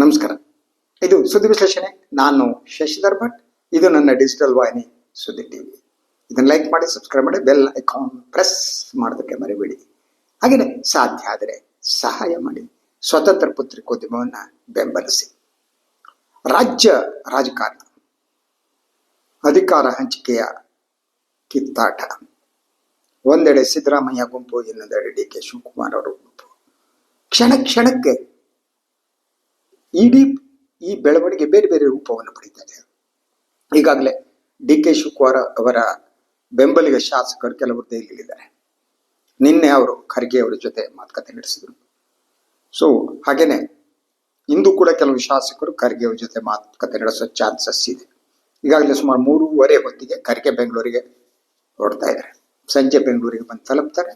ನಮಸ್ಕಾರ. ಇದು ಸುದ್ದಿ ವಿಶ್ಲೇಷಣೆ. ನಾನು ಶಶಿಧರ್ ಭಟ್. ಇದು ನನ್ನ ಡಿಜಿಟಲ್ ವಾಹಿನಿ, ಸುದ್ದಿ ಟಿವಿ. ಇದನ್ನು ಲೈಕ್ ಮಾಡಿ ಸಬ್ಸ್ಕ್ರೈಬ್ ಮಾಡಿ ಬೆಲ್ ಐಕಾನ್ ಪ್ರೆಸ್ ಮಾಡೋದಕ್ಕೆ ಮರಿಬೇಡಿ. ಹಾಗೆಯೇ ಸಾಧ್ಯ ಆದರೆ ಸಹಾಯ ಮಾಡಿ. ಸ್ವತಂತ್ರ ಪತ್ರಿಕೋದ್ಯಮವನ್ನು ಬೆಂಬಲಿಸಿ. ರಾಜ್ಯ ರಾಜಕಾರಣ. ಅಧಿಕಾರ ಹಂಚಿಕೆಯ ಕಿತ್ತಾಟ. ಒಂದೆಡೆ ಸಿದ್ದರಾಮಯ್ಯ ಗುಂಪು, ಇನ್ನೊಂದೆಡೆ ಡಿ ಕೆ ಶಿವಕುಮಾರ್ ಅವರ ಗುಂಪು. ಕ್ಷಣ ಕ್ಷಣಕ್ಕೆ ಇಡೀ ಈ ಬೆಳವಣಿಗೆ ಬೇರೆ ಬೇರೆ ರೂಪವನ್ನು ಪಡೀತಾ ಇದೆ ಈಗಾಗಲೇ ಡಿ ಕೆ ಶಿವಕುಮಾರ್ ಅವರ ಬೆಂಬಲಿಗ ಶಾಸಕರು ಕೆಲವರು ದೆಹಲಿಯಲ್ಲಿದ್ದಾರೆ. ನಿನ್ನೆ ಅವರು ಖರ್ಗೆ ಅವರ ಜೊತೆ ಮಾತುಕತೆ ನಡೆಸಿದರು. ಸೊ ಹಾಗೇನೆ ಇಂದು ಕೂಡ ಕೆಲವು ಶಾಸಕರು ಖರ್ಗೆ ಅವರ ಜೊತೆ ಮಾತುಕತೆ ನಡೆಸೋ ಚಾನ್ಸಸ್ ಇದೆ. ಈಗಾಗಲೇ ಸುಮಾರು ಮೂರುವರೆ ಹೊತ್ತಿಗೆ ಖರ್ಗೆ ಬೆಂಗಳೂರಿಗೆ ಹೊರಡ್ತಾ ಇದ್ದಾರೆ. ಸಂಜೆ ಬೆಂಗಳೂರಿಗೆ ಬಂದು ತಲುಪ್ತಾರೆ.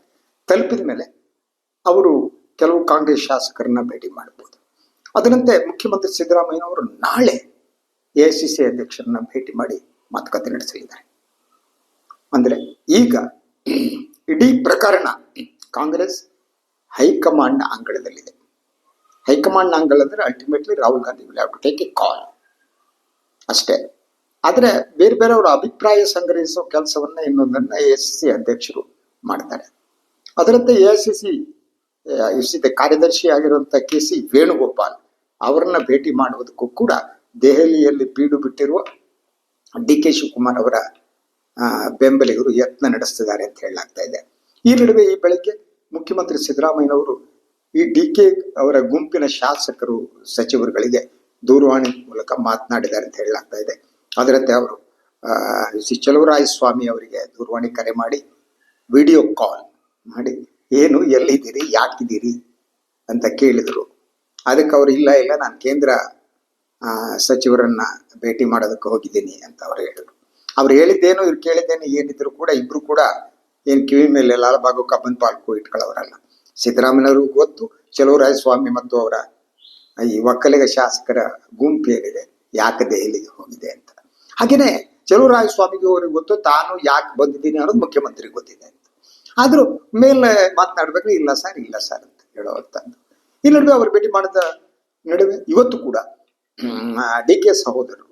ತಲುಪಿದ ಮೇಲೆ ಅವರು ಕೆಲವು ಕಾಂಗ್ರೆಸ್ ಶಾಸಕರನ್ನ ಭೇಟಿ ಮಾಡಬಹುದು ಅದರಂತೆ ಮುಖ್ಯಮಂತ್ರಿ ಸಿದ್ದರಾಮಯ್ಯನವರು ನಾಳೆ ಎ ಸಿ ಸಿ ಅಧ್ಯಕ್ಷರನ್ನ ಭೇಟಿ ಮಾಡಿ ಮಾತುಕತೆ ನಡೆಸಲಿದ್ದಾರೆ. ಅಂದರೆ ಈಗ ಇಡೀ ಪ್ರಕರಣ ಕಾಂಗ್ರೆಸ್ ಹೈಕಮಾಂಡ್ನ ಅಂಗಳದಲ್ಲಿದೆ. ಹೈಕಮಾಂಡ್ನ ಅಂಗಳ ಅಂದರೆ ultimately Rahul Gandhi will have take a call ಅಷ್ಟೇ. ಆದರೆ ಬೇರೆ ಬೇರೆಯವರ ಅಭಿಪ್ರಾಯ ಸಂಗ್ರಹಿಸೋ ಕೆಲಸವನ್ನ ಇನ್ನೊಂದನ್ನು ಎ ಸಿ ಸಿ ಅಧ್ಯಕ್ಷರು ಮಾಡ್ತಾರೆ. ಅದರಂತೆ ಎ ಸಿ ಸಿ ಇಸಿದ ಕಾರ್ಯದರ್ಶಿ ಆಗಿರುವಂತ ಕೆ ಸಿ ವೇಣುಗೋಪಾಲ್ ಅವರನ್ನ ಭೇಟಿ ಮಾಡುವುದಕ್ಕೂ ಕೂಡ ದೆಹಲಿಯಲ್ಲಿ ಬೀಡು ಬಿಟ್ಟಿರುವ ಡಿ ಕೆ ಶಿವಕುಮಾರ್ ಅವರ ಬೆಂಬಲಿಗರು ಯತ್ನ ನಡೆಸ್ತಿದ್ದಾರೆ ಅಂತ ಹೇಳಲಾಗ್ತಾ ಇದೆ. ಈ ನಡುವೆ ಈ ಬೆಳಗ್ಗೆ ಮುಖ್ಯಮಂತ್ರಿ ಸಿದ್ದರಾಮಯ್ಯನವರು ಈ ಡಿ ಕೆ ಅವರ ಗುಂಪಿನ ಶಾಸಕರು, ಸಚಿವರುಗಳಿಗೆ ದೂರವಾಣಿ ಮೂಲಕ ಮಾತನಾಡಿದ್ದಾರೆ ಅಂತ ಹೇಳಲಾಗ್ತಾ ಇದೆ. ಅದರಂತೆ ಅವರು ಸಿ ಚಲುವರಾಯ ಸ್ವಾಮಿ ಅವರಿಗೆ ದೂರವಾಣಿ ಕರೆ ಮಾಡಿ ವಿಡಿಯೋ ಕಾಲ್ ಮಾಡಿ ಏನು, ಎಲ್ಲಿದ್ದೀರಿ, ಯಾಕಿದ್ದೀರಿ ಅಂತ ಕೇಳಿದರು. ಅದಕ್ಕೆ ಅವರು, ಇಲ್ಲ ಇಲ್ಲ, ನಾನು ಕೇಂದ್ರ ಸಚಿವರನ್ನ ಭೇಟಿ ಮಾಡೋದಕ್ಕೆ ಹೋಗಿದ್ದೀನಿ ಅಂತ ಅವ್ರು ಹೇಳಿದರು. ಅವ್ರು ಹೇಳಿದ್ದೇನು, ಇವ್ರು ಕೇಳಿದ್ದೇನು, ಏನಿದ್ರು ಕೂಡ ಇಬ್ರು ಕೂಡ ಏನು ಕಿವಿ ಮೇಲೆ ಲಾಲ್ಬಾಗು ಕಬ್ಬನ್ ಪಾಲ್ಕು ಇಟ್ಕೊಳ್ಳೋರಲ್ಲ. ಸಿದ್ದರಾಮಯ್ಯನವ್ರಿಗೂ ಗೊತ್ತು ಸ್ವಾಮಿ ಮತ್ತು ಅವರ, ಈ ಒಕ್ಕಲಿಗ ಶಾಸಕರ ಗುಂಪು ಏನಿದೆ, ಯಾಕೆ ದೆಹಲಿಗೆ ಹೋಗಿದೆ ಅಂತ. ಹಾಗೆಯೇ ಸ್ವಾಮಿಗೆ ಅವ್ರಿಗೆ ಗೊತ್ತು, ತಾನು ಯಾಕೆ ಬಂದಿದ್ದೀನಿ ಅನ್ನೋದು ಮುಖ್ಯಮಂತ್ರಿಗೆ ಗೊತ್ತಿದೆ. ಆದ್ರೂ ಮೇಲೆ ಮಾತನಾಡ್ಬೇಕು ಇಲ್ಲ ಸರ್ ಇಲ್ಲ ಸರ್ ಅಂತ ಹೇಳುವಂಥದ್ದು ಈ ನಡುವೆ ಅವರು ಭೇಟಿ ಮಾಡಿದ ನಡುವೆ ಇವತ್ತು ಕೂಡ ಡಿ ಕೆ ಸಹೋದರರು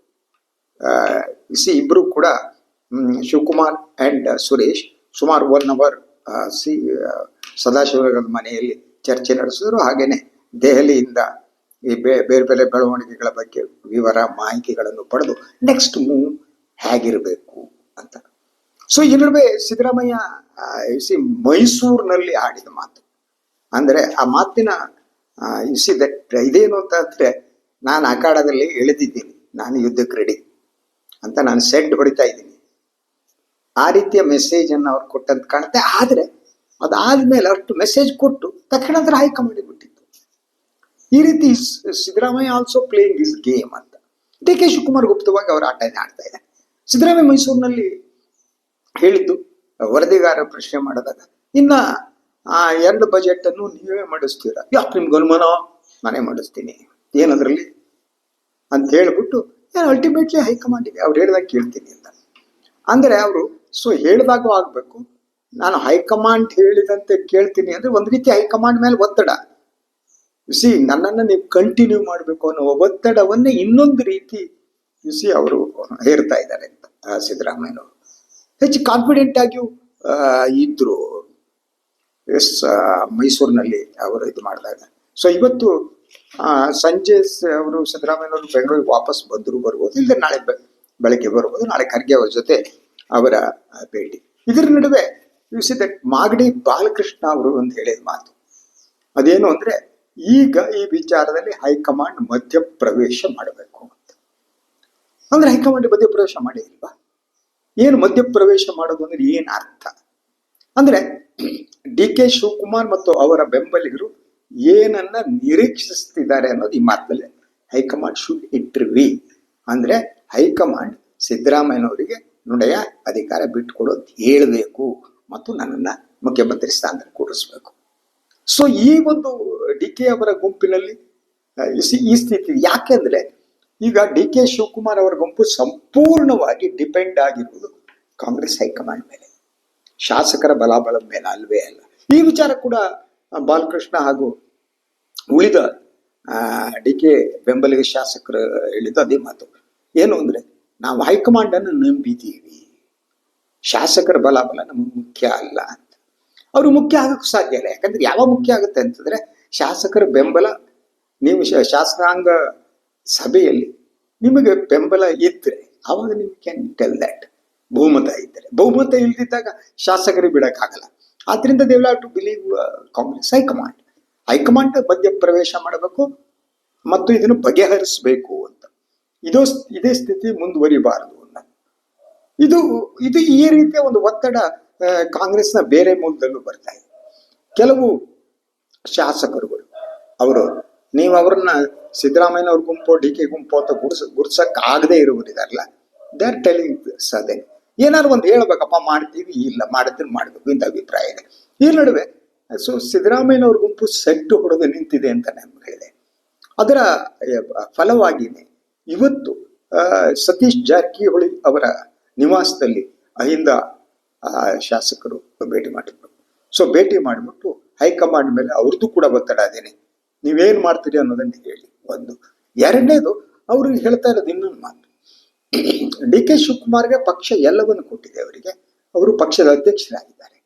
ಸಿ ಇಬ್ರು ಕೂಡ ಶಿವಕುಮಾರ್ ಅಂಡ್ ಸುರೇಶ್ ಸುಮಾರು ಒನ್ ಅವರ್ ಸಿ ಸದಾಶಿವರ ಮನೆಯಲ್ಲಿ ಚರ್ಚೆ ನಡೆಸಿದ್ರು. ಹಾಗೇನೆ ದೆಹಲಿಯಿಂದ ಈ ಬೇರೆ ಬೇರೆ ಬೆಳವಣಿಗೆಗಳ ಬಗ್ಗೆ ವಿವರ ಮಾಹಿತಿಗಳನ್ನು ಪಡೆದು ನೆಕ್ಸ್ಟ್ ಮೂವ್ ಹೇಗಿರಬೇಕು ಅಂತ. ಸೊ ಈ ನಡುವೆ ಸಿದ್ದರಾಮಯ್ಯ ಸಿ ಮೈಸೂರಿನಲ್ಲಿ ಆಡಿದ ಮಾತು. ಅಂದ್ರೆ ಆ ಮಾತಿನ ಇಸಿ ದಟ್ ಇದೇನು ಅಂತ ಅಂದ್ರೆ ನಾನು ಅಖಾಡದಲ್ಲಿ ಇಳಿದಿದ್ದೀನಿ. ನಾನು ಯುದ್ಧಕ್ಕೆ ರೆಡಿ ಅಂತ ನಾನು ಸೆಡ್ ಹೊಡಿತಾ ಇದ್ದೀನಿ. ಆ ರೀತಿಯ ಮೆಸೇಜ್ ಅನ್ನು ಅವ್ರು ಕೊಟ್ಟಂತ ಕಾಣುತ್ತೆ. ಆದ್ರೆ ಅದಾದ್ಮೇಲೆ ಅಷ್ಟು ಮೆಸೇಜ್ ಕೊಟ್ಟು ತಕ್ಷಣ ಅದರ ಹೈಕಮಾಂಡ್ ಬಿಟ್ಟಿತ್ತು. ಈ ರೀತಿ Siddaramaiah also playing is game ಅಂತ. ಡಿ ಕೆ ಶಿವಕುಮಾರ್ ಗುಪ್ತವಾಗಿ ಅವರು ಆಟನೇ ಆಡ್ತಾ ಇದ್ದಾರೆ. ಸಿದ್ದರಾಮಯ್ಯ ಮೈಸೂರಿನಲ್ಲಿ ಹೇಳಿದ್ದು, ವರದಿಗಾರ ಪ್ರಶ್ನೆ ಮಾಡಿದಾಗ, ಇನ್ನ, ಆ, ಎರಡು ಬಜೆಟ್ ಅನ್ನು ನೀವೇ ಮಾಡಿಸ್ತೀರಾ? ಯಾಕೆ ನಿಮ್ಗೆ ಅನುಮಾನ? ನಾನೇ ಮಾಡಿಸ್ತೀನಿ. ಏನದ್ರಲ್ಲಿ? ಅಂತ ಹೇಳ್ಬಿಟ್ಟು ಅಲ್ಟಿಮೇಟ್ಲಿ ಹೈಕಮಾಂಡಿಗೆ ಅವ್ರು ಹೇಳಿದಾಗ ಕೇಳ್ತೀನಿ ಅಂತ. ಅಂದ್ರೆ ಅವರು, ಸೊ, ಹೇಳಿದಾಗೂ ಆಗ್ಬೇಕು. ನಾನು ಹೈಕಮಾಂಡ್ ಹೇಳಿದಂತೆ ಕೇಳ್ತೀನಿ ಅಂದ್ರೆ ಒಂದ್ ರೀತಿ ಹೈಕಮಾಂಡ್ ಮೇಲೆ ಒತ್ತಡ. ಸಿ ನನ್ನನ್ನು ನೀವು ಕಂಟಿನ್ಯೂ ಮಾಡಬೇಕು ಅನ್ನೋ ಒತ್ತಡವನ್ನೇ ಇನ್ನೊಂದು ರೀತಿ ಸಿ ಅವರು ಹೇರ್ತಾ ಇದ್ದಾರೆ ಅಂತ ಸಿದ್ದರಾಮಯ್ಯನವರು. ಹೆಚ್ಚು ಕಾನ್ಫಿಡೆಂಟ್ ಆಗಿಯೂ ಇದ್ರು. ಎಸ್ ಮೈಸೂರಿನಲ್ಲಿ ಅವರು ಇದು ಮಾಡಿದಾಗ. ಸೊ ಇವತ್ತು ಸಂಜೆ ಅವರು ಸಿದ್ದರಾಮಯ್ಯನವರು ಬೆಂಗಳೂರಿಗೆ ವಾಪಸ್ ಬಂದರು, ಬರ್ಬೋದು. ಇಲ್ಲದೆ ನಾಳೆ ಬೆಳಗ್ಗೆ ಬರ್ಬೋದು. ನಾಳೆ ಖರ್ಗೆ ಅವರ ಜೊತೆ ಅವರ ಭೇಟಿ. ಇದರ ನಡುವೆ ದಟ್ ಮಾಗಡಿ ಬಾಲಕೃಷ್ಣ ಅವರು ಒಂದು ಹೇಳಿದ ಮಾತು. ಅದೇನು ಅಂದ್ರೆ, ಈಗ ಈ ವಿಚಾರದಲ್ಲಿ ಹೈಕಮಾಂಡ್ ಮಧ್ಯಪ್ರವೇಶ ಮಾಡಬೇಕು ಅಂತ. ಅಂದ್ರೆ ಹೈಕಮಾಂಡ್ ಮಧ್ಯಪ್ರವೇಶ ಮಾಡಿ ಇಲ್ವಾ ಏನು ಮಧ್ಯಪ್ರವೇಶ ಮಾಡೋದು ಅಂದ್ರೆ ಏನು ಅರ್ಥ? ಅಂದ್ರೆ ಡಿ ಕೆ ಶಿವಕುಮಾರ್ ಮತ್ತು ಅವರ ಬೆಂಬಲಿಗರು ಏನನ್ನ ನಿರೀಕ್ಷಿಸ್ತಿದ್ದಾರೆ ಅನ್ನೋದು ಈ ಮಾತಲ್ಲಿ ಹೈಕಮಾಂಡ್ ಶುಡ್ ಇಂಟರ್ವಿ ಅಂದ್ರೆ ಹೈಕಮಾಂಡ್ ಸಿದ್ದರಾಮಯ್ಯನವರಿಗೆ ನುಡೆಯ ಅಧಿಕಾರ ಬಿಟ್ಟುಕೊಡೋದು ಹೇಳಬೇಕು ಮತ್ತು ನನ್ನನ್ನು ಮುಖ್ಯಮಂತ್ರಿ ಸ್ಥಾನ ಕೂಡಿಸ್ಬೇಕು ಸೊ ಈ ಒಂದು ಡಿ ಕೆ ಅವರ ಗುಂಪಿನಲ್ಲಿ ಈ ಸ್ಥಿತಿ ಯಾಕೆಂದ್ರೆ ಈಗ ಡಿ ಕೆ ಶಿವಕುಮಾರ್ ಅವರ ಗುಂಪು ಸಂಪೂರ್ಣವಾಗಿ ಡಿಪೆಂಡ್ ಆಗಿರುವುದು ಕಾಂಗ್ರೆಸ್ ಹೈಕಮಾಂಡ್ ಮೇಲೆ. ಶಾಸಕರ ಬಲಾಬಲ ಮೇಲೆ ಅಲ್ವೇ ಅಲ್ಲ. ಈ ವಿಚಾರ ಕೂಡ ಬಾಲಕೃಷ್ಣ ಹಾಗೂ ಉಳಿದ ಡಿ ಕೆ ಬೆಂಬಲಿಗ ಶಾಸಕರು ಹೇಳಿದ್ದು ಅದೇ ಮಾತು. ಏನು ಅಂದ್ರೆ, ನಾವು ಹೈಕಮಾಂಡ್ ಅನ್ನು ನಂಬಿದ್ದೀವಿ. ಶಾಸಕರ ಬಲಾಬಲ ನಮಗೆ ಮುಖ್ಯ ಅಲ್ಲ ಅಂತ. ಅವರು ಮುಖ್ಯ ಆಗಕ್ಕೆ ಸಾಧ್ಯ ಇಲ್ಲ. ಯಾಕಂದ್ರೆ ಯಾವ ಮುಖ್ಯ ಆಗುತ್ತೆ ಅಂತಂದ್ರೆ, ಶಾಸಕರ ಬೆಂಬಲ ನೀವು ಶಾಸಕಾಂಗ ಸಭೆಯಲ್ಲಿ ನಿಮಗೆ ಬೆಂಬಲ ಇದ್ರೆ ಅವಾಗ ನೀವು ಕ್ಯಾನ್ ಟೆಲ್ ದಟ್ ಬಹುಮತ ಇದ್ದರೆ ಬಹುಮತ ಇಲ್ದಿದ್ದಾಗ ಶಾಸಕರಿಗೆ ಬಿಡೋಕ್ಕಾಗಲ್ಲ. ಆದ್ರಿಂದ they will to believe Congress high command high command ಮಧ್ಯ ಪ್ರವೇಶ ಮಾಡಬೇಕು ಮತ್ತು ಇದನ್ನು ಬಗೆಹರಿಸಬೇಕು ಅಂತ. ಇದು ಇದೇ ಸ್ಥಿತಿ ಮುಂದುವರಿಬಾರದು ಅಂತ. ಇದು ಇದು ಈ ರೀತಿಯ ಒಂದು ಒತ್ತಡ ಕಾಂಗ್ರೆಸ್ನ ಬೇರೆ ಮೂಲದಲ್ಲೂ ಬರ್ತಾ ಇದೆ. ಕೆಲವು ಶಾಸಕರುಗಳು, ಅವರು ನೀವು ಅವ್ರನ್ನ ಸಿದ್ದರಾಮಯ್ಯನವ್ರ ಗುಂಪು, ಡಿ ಕೆ ಗುಂಪು ಅಂತ ಗುಡ್ಸ ಗುಡ್ಸಕ್ ಆಗದೆ ಇರುವುದಿದಾರಲ್ಲ ದೇ ಆರ್ ಟೆಲಿಂಗ್ ಸದೇ ಏನಾದ್ರು ಒಂದು ಹೇಳ್ಬೇಕಪ್ಪ, ಮಾಡ್ತೀವಿ, ಇಲ್ಲ, ಮಾಡಿದ್ರೆ ಮಾಡಬೇಕು, ಇಂಥ ಅಭಿಪ್ರಾಯ ಇದೆ. ಈ ನಡುವೆ ಸೊ ಸಿದ್ದರಾಮಯ್ಯನವ್ರ ಗುಂಪು ಸೆಟ್ಟು ಹೊಡೆದು ನಿಂತಿದೆ ಅಂತ ನಾನು ಹೇಳಿದೆ. ಅದರ ಫಲವಾಗಿನೇ ಇವತ್ತು ಸತೀಶ್ ಜಾರಕಿಹೊಳಿ ಅವರ ನಿವಾಸದಲ್ಲಿ ಅಹಿಂದ ಶಾಸಕರು ಭೇಟಿ ಮಾಡಿದ್ರು. ಸೊ ಭೇಟಿ ಮಾಡಿಬಿಟ್ಟು ಹೈಕಮಾಂಡ್ ಮೇಲೆ ಅವ್ರದ್ದು ಕೂಡ ಒತ್ತಡ ಅದೇನೆ. ನೀವೇನ್ ಮಾಡ್ತೀರಿ ಅನ್ನೋದನ್ನ ಹೇಳಿ. ಒಂದು. ಎರಡನೇದು, ಅವರು ಹೇಳ್ತಾ ಇರೋದು ಇನ್ನೊಂದು ಮಾತು. ಡಿ ಕೆ ಶಿವಕುಮಾರ್ಗೆ ಪಕ್ಷ ಎಲ್ಲವನ್ನು ಕೊಟ್ಟಿದೆ ಅವರಿಗೆ. ಅವರು ಪಕ್ಷದ ಅಧ್ಯಕ್ಷರಾಗಿದ್ದಾರೆ.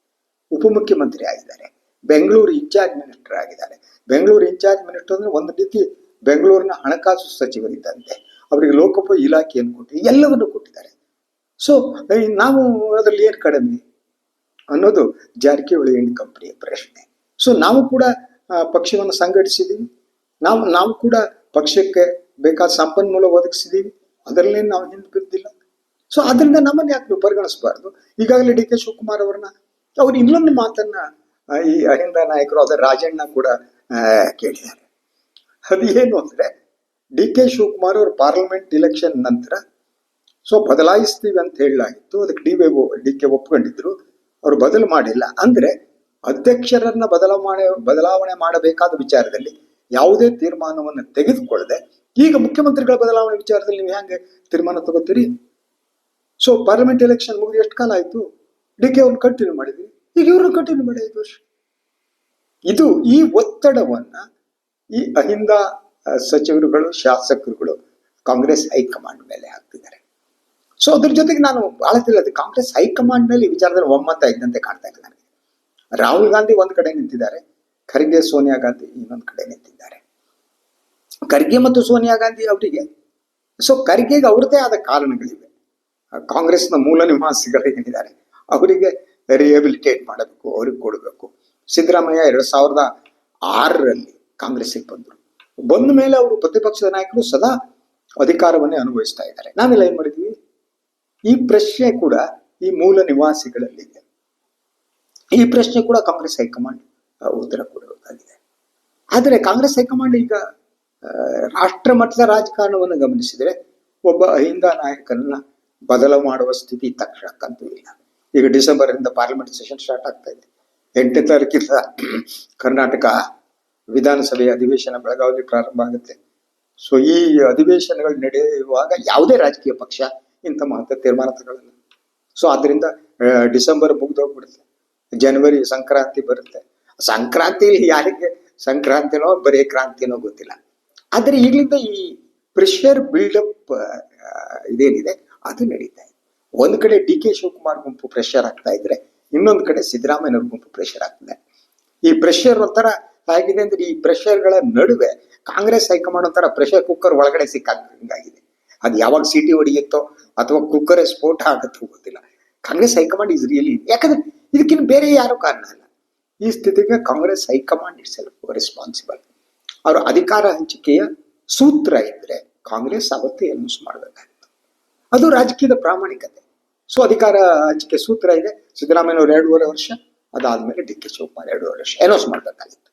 ಉಪಮುಖ್ಯಮಂತ್ರಿ ಆಗಿದ್ದಾರೆ. ಬೆಂಗಳೂರು ಇನ್ಚಾರ್ಜ್ ಮಿನಿಸ್ಟರ್ ಆಗಿದ್ದಾರೆ. ಬೆಂಗಳೂರು ಇನ್ಚಾರ್ಜ್ ಮಿನಿಸ್ಟರ್ ಅಂದ್ರೆ ಒಂದು ರೀತಿ ಬೆಂಗಳೂರಿನ ಹಣಕಾಸು ಸಚಿವರಿದ್ದಂತೆ. ಅವರಿಗೆ ಲೋಕೋಪ ಇಲಾಖೆಯನ್ನು ಕೊಟ್ಟಿದೆ. ಎಲ್ಲವನ್ನು ಕೊಟ್ಟಿದ್ದಾರೆ. ಸೊ ನಾವು ಅದರಲ್ಲಿ ಏನು ಕಡಿಮೆ ಅನ್ನೋದು ಜಾರಕಿಹೊಳಿ ಎಂಡ್ ಕಂಪನಿಯ ಪ್ರಶ್ನೆ. ಸೊ ನಾವು ಕೂಡ ಪಕ್ಷವನ್ನು ಸಂಘಟಿಸಿದ್ದೀವಿ. ನಾವು ನಾವು ಕೂಡ ಪಕ್ಷಕ್ಕೆ ಬೇಕಾದ ಸಂಪನ್ಮೂಲ ಒದಗಿಸಿದ್ದೀವಿ. ಅದರಲ್ಲೇ ನಾವು ಹಿಂದೆ ಬಿದ್ದಿಲ್ಲ. ಸೊ ಅದರಿಂದ ನಮ್ಮನ್ನು ಯಾಕೆ ಪರಿಗಣಿಸಬಾರ್ದು? ಈಗಾಗಲೇ ಡಿ ಕೆ ಶಿವಕುಮಾರ್ ಅವ್ರನ್ನ ಅವ್ರು ಇನ್ನೊಂದು ಮಾತನ್ನ ಈ ಅಹಿಂದ ನಾಯಕರು ಅದರ ರಾಜಣ್ಣ ಕೂಡ ಕೇಳಿದ್ದಾರೆ. ಅದು ಏನು ಅಂದ್ರೆ, ಡಿ ಕೆ ಶಿವಕುಮಾರ್ ಅವರು ಪಾರ್ಲಿಮೆಂಟ್ ಇಲೆಕ್ಷನ್ ನಂತರ, ಸೊ, ಬದಲಾಯಿಸ್ತೀವಿ ಅಂತ ಹೇಳಲಾಗಿತ್ತು. ಅದಕ್ಕೆ ಡಿ ಡಿ ಕೆ ಒಪ್ಕೊಂಡಿದ್ರು. ಅವರು ಬದಲು ಮಾಡಿಲ್ಲ. ಅಂದ್ರೆ ಅಧ್ಯಕ್ಷರನ್ನ ಬದಲಾವಣೆ ಬದಲಾವಣೆ ಮಾಡಬೇಕಾದ ವಿಚಾರದಲ್ಲಿ ಯಾವುದೇ ತೀರ್ಮಾನವನ್ನು ತೆಗೆದುಕೊಳ್ಳದೆ, ಈಗ ಮುಖ್ಯಮಂತ್ರಿಗಳ ಬದಲಾವಣೆ ವಿಚಾರದಲ್ಲಿ ನೀವು ಹೆಂಗೆ ತೀರ್ಮಾನ ತಗೋತೀರಿ? ಸೊ ಪಾರ್ಲಿಮೆಂಟ್ ಎಲೆಕ್ಷನ್ ಮುಗಿದು ಎಷ್ಟು ಕಾಲ ಆಯ್ತು? ಡಿ ಕೆ ಅವ್ರನ್ನ ಕಂಟಿನ್ಯೂ ಮಾಡಿದ್ವಿ ಈಗ ಇವ್ರನ್ನ ಕಂಟಿನ್ಯೂ ಮಾಡಿ ಐದು ವರ್ಷ. ಇದು ಈ ಒತ್ತಡವನ್ನ ಈ ಅಹಿಂದ ಸಚಿವರುಗಳು, ಶಾಸಕರುಗಳು ಕಾಂಗ್ರೆಸ್ ಹೈಕಮಾಂಡ್ ಮೇಲೆ ಹಾಕ್ತಿದ್ದಾರೆ. ಸೊ ಅದ್ರ ಜೊತೆಗೆ ನಾನು ಬಹಳ ಕಾಂಗ್ರೆಸ್ ಹೈಕಮಾಂಡ್ ಮೇಲೆ ಈ ವಿಚಾರದಲ್ಲಿ ಒಮ್ಮತ ಇದ್ದಂತೆ ಕಾಣ್ತಾ ಇಲ್ಲ ರಾಹುಲ್ ಗಾಂಧಿ ಒಂದ್ ಕಡೆ ನಿಂತಿದ್ದಾರೆ, ಖರ್ಗೆ ಸೋನಿಯಾ ಗಾಂಧಿ ಇನ್ನೊಂದ್ ಕಡೆ ನಿಂತಿದ್ದಾರೆ. ಖರ್ಗೆ ಮತ್ತು ಸೋನಿಯಾ ಗಾಂಧಿ ಅವರಿಗೆ ಸೊ ಖರ್ಗೆಗೆ ಅವ್ರದ್ದೇ ಆದ ಕಾರಣಗಳಿವೆ. ಕಾಂಗ್ರೆಸ್ನ ಮೂಲ ನಿವಾಸಿಗಳು ಏನಿದ್ದಾರೆ, ಅವರಿಗೆ ರಿಹಬಿಲಿಟೇಟ್ ಮಾಡಬೇಕು, ಅವ್ರಿಗೆ ಕೊಡಬೇಕು. ಸಿದ್ದರಾಮಯ್ಯ ಎರಡ್ ಸಾವಿರದ ಆರರಲ್ಲಿ ಕಾಂಗ್ರೆಸ್ಸಿಗೆ ಬಂದರು. ಬಂದ ಮೇಲೆ ಅವರು ಪ್ರತಿಪಕ್ಷದ ನಾಯಕರು ಸದಾ ಅಧಿಕಾರವನ್ನೇ ಅನುಭವಿಸ್ತಾ ಇದ್ದಾರೆ. ನಾವೆಲ್ಲ ಏನ್ ಮಾಡಿದ್ವಿ? ಈ ಪ್ರಶ್ನೆ ಕೂಡ ಈ ಮೂಲ ನಿವಾಸಿಗಳಲ್ಲಿದೆ. ಈ ಪ್ರಶ್ನೆ ಕೂಡ ಕಾಂಗ್ರೆಸ್ ಹೈಕಮಾಂಡ್ ಉತ್ತರ ಕೊಡಬೇಕಾಗಿದೆ. ಆದರೆ ಕಾಂಗ್ರೆಸ್ ಹೈಕಮಾಂಡ್ ಈಗ ರಾಷ್ಟ್ರ ಮಟ್ಟದ ರಾಜಕಾರಣವನ್ನು ಗಮನಿಸಿದರೆ ಒಬ್ಬ ಅಹಿಂದ ನಾಯಕನನ್ನ ಬದಲು ಮಾಡುವ ಸ್ಥಿತಿ ತಕ್ಷಣಕ್ಕಂತೂ ಇಲ್ಲ. ಈಗ ಡಿಸೆಂಬರ್ ಇಂದ ಪಾರ್ಲಿಮೆಂಟ್ ಸೆಷನ್ ಸ್ಟಾರ್ಟ್ ಆಗ್ತಾ ಇದೆ. ಎಂಟನೇ ತಾರೀಕಿಂದ ಕರ್ನಾಟಕ ವಿಧಾನಸಭೆಯ ಅಧಿವೇಶನ ಬೆಳಗಾವಿ ಪ್ರಾರಂಭ ಆಗುತ್ತೆ. ಸೊ ಈ ಅಧಿವೇಶನಗಳು ನಡೆಯುವಾಗ ಯಾವುದೇ ರಾಜಕೀಯ ಪಕ್ಷ ಇಂಥ ಮಹತ್ವ ತೀರ್ಮಾನ ತಗೊಳ್ಳಲ್ಲ. ಸೊ ಆದ್ರಿಂದ ಡಿಸೆಂಬರ್ ಮುಗ್ದೋಗ್ಬಿಡುತ್ತೆ. ಜನವರಿ ಸಂಕ್ರಾಂತಿ ಬರುತ್ತೆ. ಸಂಕ್ರಾಂತಿಲಿ ಯಾರಿಗೆ ಸಂಕ್ರಾಂತಿನೋ ಬರೀ ಕ್ರಾಂತಿನೋ ಗೊತ್ತಿಲ್ಲ. ಆದರೆ ಈಗಲಿಂದ ಈ ಪ್ರೆಷರ್ ಬಿಲ್ಡಪ್ ಇದೇನಿದೆ? ಅದು ನಡೀತಾ ಇದೆ. ಒಂದು ಕಡೆ ಡಿ ಕೆ ಶಿವಕುಮಾರ್ ಗುಂಪು ಪ್ರೆಷರ್ ಆಗ್ತಾ ಇದ್ರೆ, ಇನ್ನೊಂದು ಕಡೆ ಸಿದ್ದರಾಮಯ್ಯನವ್ರ ಗುಂಪು ಪ್ರೆಷರ್ ಆಗ್ತದೆ ಈ ಪ್ರೆಷರ್ ಒಂಥರ ಆಗಿದೆ ಅಂದ್ರೆ ಈ ಪ್ರೆಷರ್ಗಳ ನಡುವೆ ಕಾಂಗ್ರೆಸ್ ಹೈಕಮಾಂಡ್ ಒಂಥರ ಪ್ರೆಷರ್ ಕುಕ್ಕರ್ ಒಳಗಡೆ ಸಿಕ್ಕಾಗಿದೆ ಅದು ಯಾವಾಗ ಸಿಟಿ ಹೊಡೆಯುತ್ತೋ ಅಥವಾ ಕುಕ್ಕರೇ ಸ್ಫೋಟ ಆಗುತ್ತೋ ಗೊತ್ತಿಲ್ಲ. ಕಾಂಗ್ರೆಸ್ ಹೈಕಮಾಂಡ್ ಇಸ್ ರಿಯಲಿ ಯಾಕಂದ್ರೆ ಇದಕ್ಕಿಂತ ಬೇರೆ ಯಾರು ಕಾರಣ ಇಲ್ಲ. ಈ ಸ್ಥಿತಿಗೆ Congress high command itself responsible ಅವರ ಅಧಿಕಾರ ಹಂಚಿಕೆಯ ಸೂತ್ರ ಇದ್ರೆ ಕಾಂಗ್ರೆಸ್ ಅವತ್ತೇ ಎನ್ಯೂಸ್ ಮಾಡಬೇಕಾಗಿತ್ತು. ಅದು ರಾಜಕೀಯದ ಪ್ರಾಮಾಣಿಕತೆ. ಸೊ ಅಧಿಕಾರ ಹಂಚಿಕೆ ಸೂತ್ರ ಇದೆ. ಸಿದ್ದರಾಮಯ್ಯನವರು ಎರಡೂವರೆ ವರ್ಷ, ಅದಾದ್ಮೇಲೆ ಡಿ ಕೆ ಶಿವಕುಮಾರ್ ಎರಡೂವರೆ ವರ್ಷ ಅನೌನ್ಸ್ ಮಾಡಬೇಕಾಗಿತ್ತು.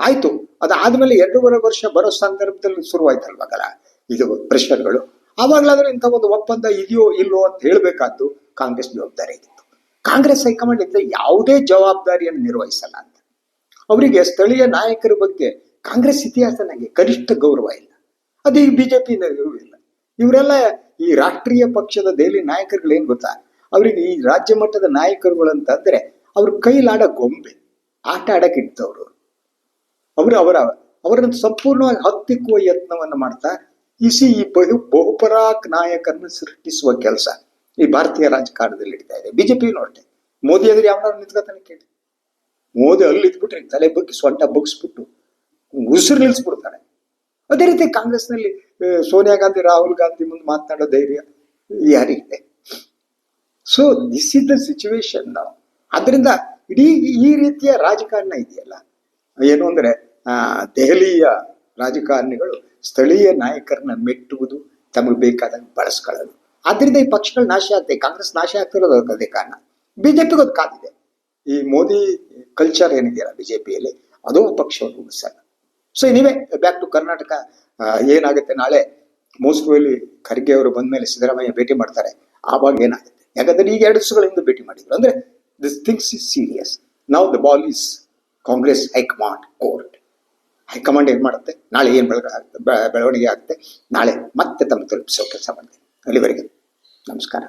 ಆಯ್ತು, ಅದಾದ್ಮೇಲೆ ಎರಡೂವರೆ ವರ್ಷ ಬರೋ ಸಂದರ್ಭದಲ್ಲಿ ಶುರುವಾಯ್ತಲ್ವಾಗಲ್ಲ ಇದು ಪ್ರೆಷರ್ಗಳು ಆವಾಗಲಾದ್ರೂ ಇಂಥ ಒಂದು ಒಪ್ಪಂದ ಇದೆಯೋ ಇಲ್ಲೋ ಅಂತ ಹೇಳಬೇಕಾದ್ದು ಕಾಂಗ್ರೆಸ್ ಜವಾಬ್ದಾರಿ ಆಗಿತ್ತು ಕಾಂಗ್ರೆಸ್ ಹೈಕಮಾಂಡ್ ಇಂದ ಯಾವುದೇ ಜವಾಬ್ದಾರಿಯನ್ನು ನಿರ್ವಹಿಸಲ್ಲ ಅಂತ ಅವರಿಗೆ ಸ್ಥಳೀಯ ನಾಯಕರ ಬಗ್ಗೆ ಕಾಂಗ್ರೆಸ್ ಇತಿಹಾಸ ನನಗೆ ಕನಿಷ್ಠ ಗೌರವ ಇಲ್ಲ. ಅದು ಈ ಬಿಜೆಪಿ ಇಲ್ಲ. ಇವರೆಲ್ಲ ಈ ರಾಷ್ಟ್ರೀಯ ಪಕ್ಷದ ದೆಹಲಿ ನಾಯಕರುಗಳು ಏನ್ ಗೊತ್ತಾ? ಅವರಿಗೆ ಈ ರಾಜ್ಯ ಮಟ್ಟದ ನಾಯಕರುಗಳು ಅಂತಂದ್ರೆ ಅವ್ರ ಕೈಲಾಡ ಗೊಂಬೆ, ಆಟ ಆಡಕ್ ಇಡ್ತವ್ರು ಅವರು ಅವರ, ಅವರನ್ನು ಸಂಪೂರ್ಣವಾಗಿ ಹತ್ತಿಕ್ಕುವ ಯತ್ನವನ್ನು ಮಾಡ್ತಾ, ಇಸಿ ಈ ಬಹು, ಬಹುಪರಾಕ್ ನಾಯಕರನ್ನು ಸೃಷ್ಟಿಸುವ ಕೆಲಸ. ಈ ಭಾರತೀಯ ರಾಜಕಾರಣದಲ್ಲಿ ನಡೀತಾ ಇದೆ. ಬಿಜೆಪಿ ನೋಡ್ತೆ. ಮೋದಿ ಎದುರು ಯಾವನಾದ್ರು ನಿಂತ್ಕೊತಾನೆ ಕೇಳಿ. ಮೋದಿ ಅಲ್ಲಿ ಇದ್ಬಿಟ್ರೆ ತಲೆ ಬಗ್ಗಿ ಸೊಂಟ ಬಗ್ಸ್ಬಿಟ್ಟು ಉಸಿರು ನಿಲ್ಸ್ಬಿಡ್ತಾನೆ. ಅದೇ ರೀತಿ ಕಾಂಗ್ರೆಸ್ನಲ್ಲಿ ನಲ್ಲಿ ಸೋನಿಯಾ ಗಾಂಧಿ ರಾಹುಲ್ ಗಾಂಧಿ ಮುಂದೆ ಮಾತನಾಡೋ ಧೈರ್ಯ ಯಾರಿಗಿದೆ? So this is the situation ನಾವು ಅದರಿಂದ ಇಡೀ ಈ ರೀತಿಯ ರಾಜಕಾರಣ ಇದೆಯಲ್ಲ? ಏನು ಅಂದ್ರೆ ಆ, ದೆಹಲಿಯ ರಾಜಕಾರಣಿಗಳು ಸ್ಥಳೀಯ ನಾಯಕರನ್ನ ಮೆಟ್ಟುವುದು ತಮಗೆ ಬೇಕಾದಾಗ ಬಳಸ್ಕೊಳ್ಳೋದು. ಆದ್ರಿಂದ ಈ ಪಕ್ಷಗಳು ನಾಶ ಆಗ್ತದೆ, ಕಾಂಗ್ರೆಸ್ ನಾಶ ಆಗ್ತಿರೋದು ಅದೇ ಕಾರಣ. ಬಿಜೆಪಿಗೆ ಅದು ಕಾದಿದೆ. ಈ ಮೋದಿ ಕಲ್ಚರ್ ಏನಿದೆಯಲ್ಲ ಬಿಜೆಪಿಯಲ್ಲಿ, ಅದು ಪಕ್ಷವನ್ನು ಉಳಿಸಲ್ಲ. So anyway back to Karnataka ಏನಾಗುತ್ತೆ ನಾಳೆ? ಮೋಸ್ಕೋಲಿ ಖರ್ಗೆ ಅವರು ಬಂದ ಮೇಲೆ ಸಿದ್ದರಾಮಯ್ಯ ಭೇಟಿ ಮಾಡ್ತಾರೆ. ಆವಾಗ ಏನಾಗುತ್ತೆ? ಯಾಕಂದ್ರೆ ಈಗ ಎರಡು ದಿವಸಗಳ ಹಿಂದೆ ಭೇಟಿ ಮಾಡಿದ್ರು. ಅಂದ್ರೆ this things is serious now the ball is Congress high command court high command ಏನ್ ಮಾಡುತ್ತೆ? ನಾಳೆ ಏನ್ ಬೆಳಗ ಬೆಳವಣಿಗೆ ಆಗುತ್ತೆ? ನಾಳೆ ಮತ್ತೆ ತಮ್ಮ ತಲುಪಿಸೋ ಕೆಲಸ ಮಾಡಿದೆ ಅಲ್ಲಿವರೆಗೆ ನಮಸ್ಕಾರ